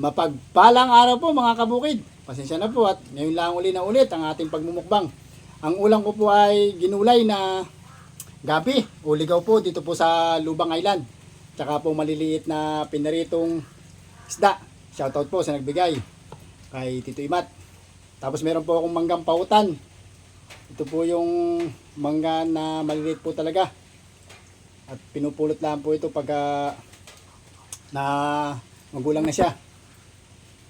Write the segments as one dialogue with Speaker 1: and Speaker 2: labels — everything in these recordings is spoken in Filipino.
Speaker 1: Mapagpalang araw po mga kabukid. Pasensya na po at ngayon lang uli na ulit ang ating pagmumukbang. Ang ulang ko po ay ginulay na gabi o ligaw po dito po sa Lubang Island. Tsaka po maliliit na pinaritong isda. Shoutout po sa nagbigay kay Tito Imat. Tapos meron po akong manggang pautan. Ito po yung mangga na maliliit po talaga. At pinupulot lang po ito pagka na magulang na siya.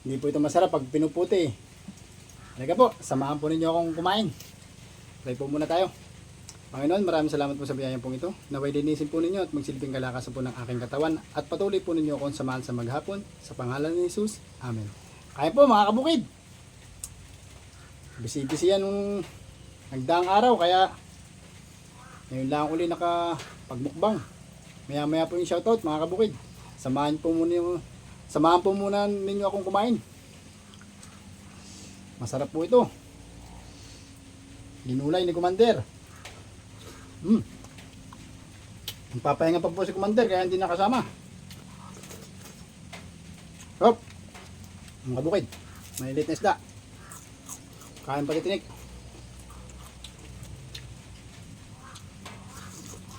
Speaker 1: Hindi po ito masarap pag pinuputi. Halika po, samahan po ninyo akong kumain. Try po muna tayo. Panginoon, maraming salamat po sa biyayang pong ito. Naway linisin po ninyo at magsilbing kalakasan po ng aking katawan at patuloy po ninyo akong samahan sa maghapon. Sa pangalan ni Jesus. Amen. Kaya po mga kabukid. Bisi-bisi yan nung nagdaang araw kaya ngayon lang uli nakapagmukbang. Maya maya po yung shoutout mga kabukid. Samahan po muna yung, samahan po muna ninyo akong kumain. Masarap po ito. Ginulay ni Commander. Hmm. Papahinga pa po si Commander kaya hindi nakasama. Hop. Mga kabukid. Malilit na isda. Kain pa tinik.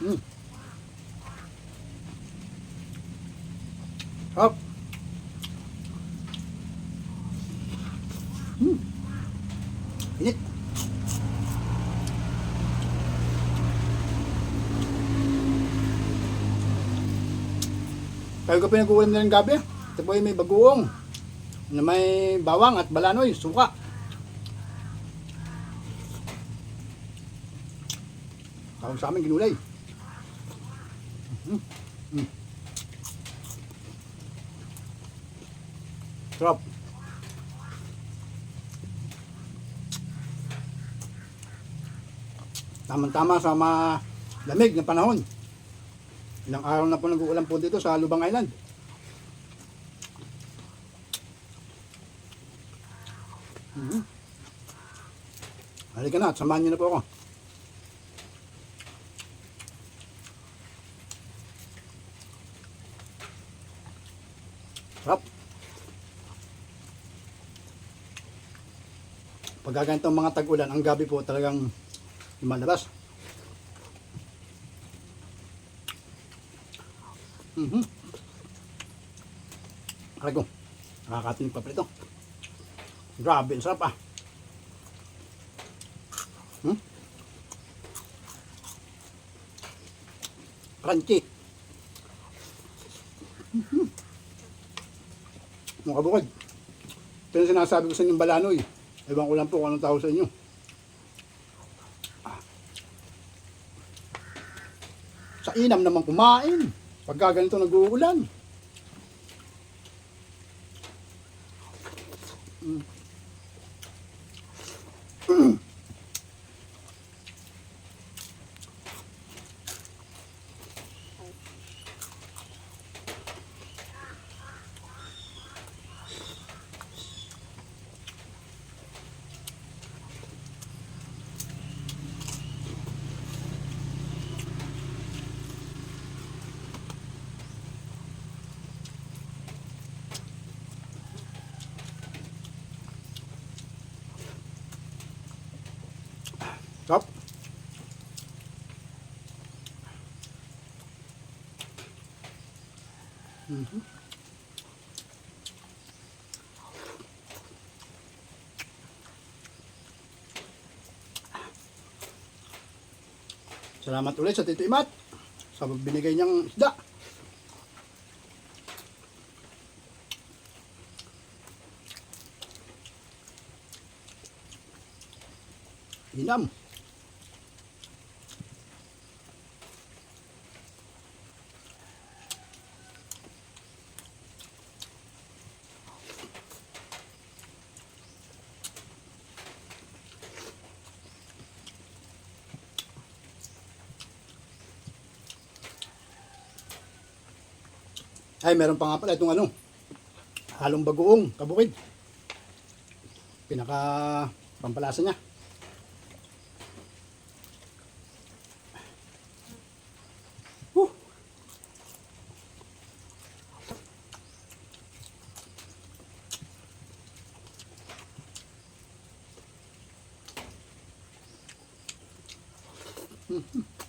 Speaker 1: Hmm. Hop. Ko pinag-uulam na ng gabi. Ito po yung may bagoong na may bawang at balanoy, suka. Tawag sa amin ginulay. Mm. Mm. Sarap. Tama-tama sa mga lamig na panahon. Ilang araw na po nag-uulan po dito sa Lubang Island. Mhm. Halika na at samahan niyo na po ako. Sarap. Pagka ganitong mga tag-ulan, ang gabi po talagang lumalabas. Mhm. Aray ko. Nakakatinig pa pala ito. Grabe, ang sarap ah. Hmm? Crunchy. Mhm. Mga kabukod. Ito yung sinasabi ko sa inyong balanoy. Ewan ko lang po kung anong tawag sa inyo. Ah. Sa inam naman kumain. Pagka ganito nag-uulan. Mm. Stop. Mhm. Salamat ulit sa Tito Imat sa binigay niyang isda. Inam. Ay, meron pa nga pala itong ano, halong bagoong, kabukid. Pinaka pampalasa niya. Woo! Mm-hmm.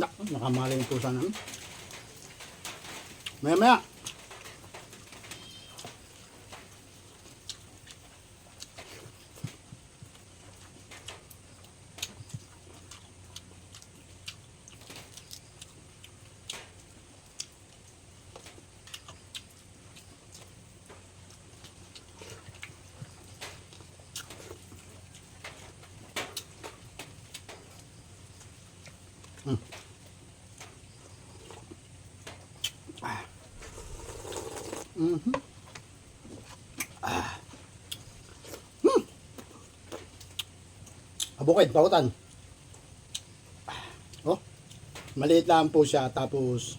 Speaker 1: Nakamali yung pusa namin. Maya maya. Mhm. Ah. Hmm. Abukid, pautan. Oh, maliit lang po siya tapos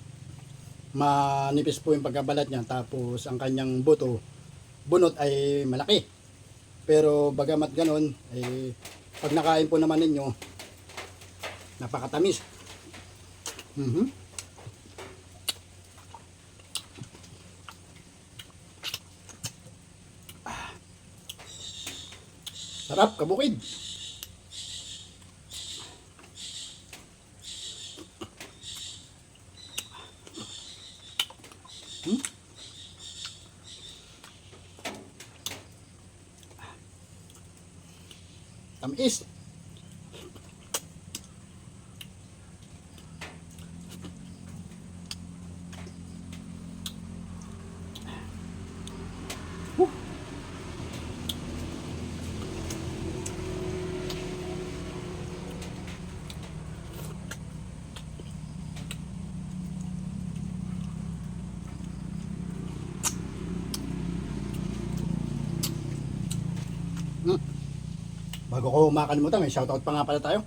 Speaker 1: manipis po yung pagkabalat niya tapos ang kanyang buto bunot ay malaki. Pero bagamat ganon, eh, pag nakain po naman ninyo, napakatamis. Mhm. Sarap, kabukid. Hmm? Tamis. Bago ko makalimutan, may shoutout pa nga pala tayo.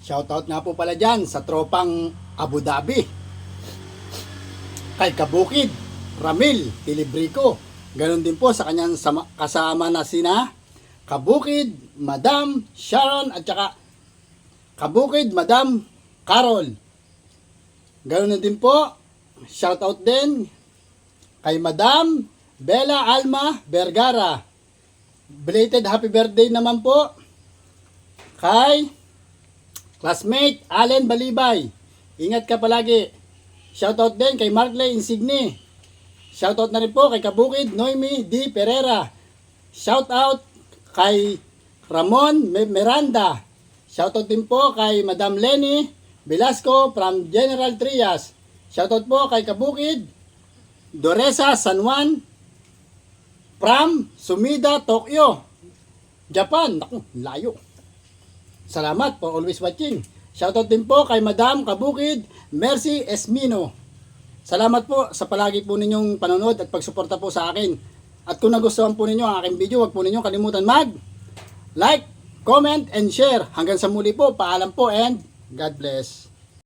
Speaker 1: Shoutout nga po pala dyan sa tropang Abu Dhabi. Kay Kabukid, Ramil, Tilibrico. Ganon din po sa kanyang sama- kasama na sina Kabukid, Madam Sharon at saka Kabukid, Madam Carol. Ganoon na din po, shout out din kay Madam Bella Alma Vergara. Belated happy birthday naman po kay classmate Allen Balibay. Ingat ka palagi. Shout out din kay Markley Insigne. Shout out na rin po kay Kabukid Noemi D. Pereira. Shout out kay Ramon Miranda. Shout out din po kay Madam Lenny Velasco from General Trias. Shoutout po kay Kabukid, Doresa San Juan, from Sumida, Tokyo, Japan. Naku, layo. Salamat for always watching. Shoutout din po kay Madam Kabukid, Mercy Esmino. Salamat po sa palagi po ninyong panonood at pagsuporta po sa akin. At kung nagustuhan po ninyo ang aking video, huwag po ninyong kalimutan mag like, comment, and share. Hanggang sa muli po, paalam po and God bless.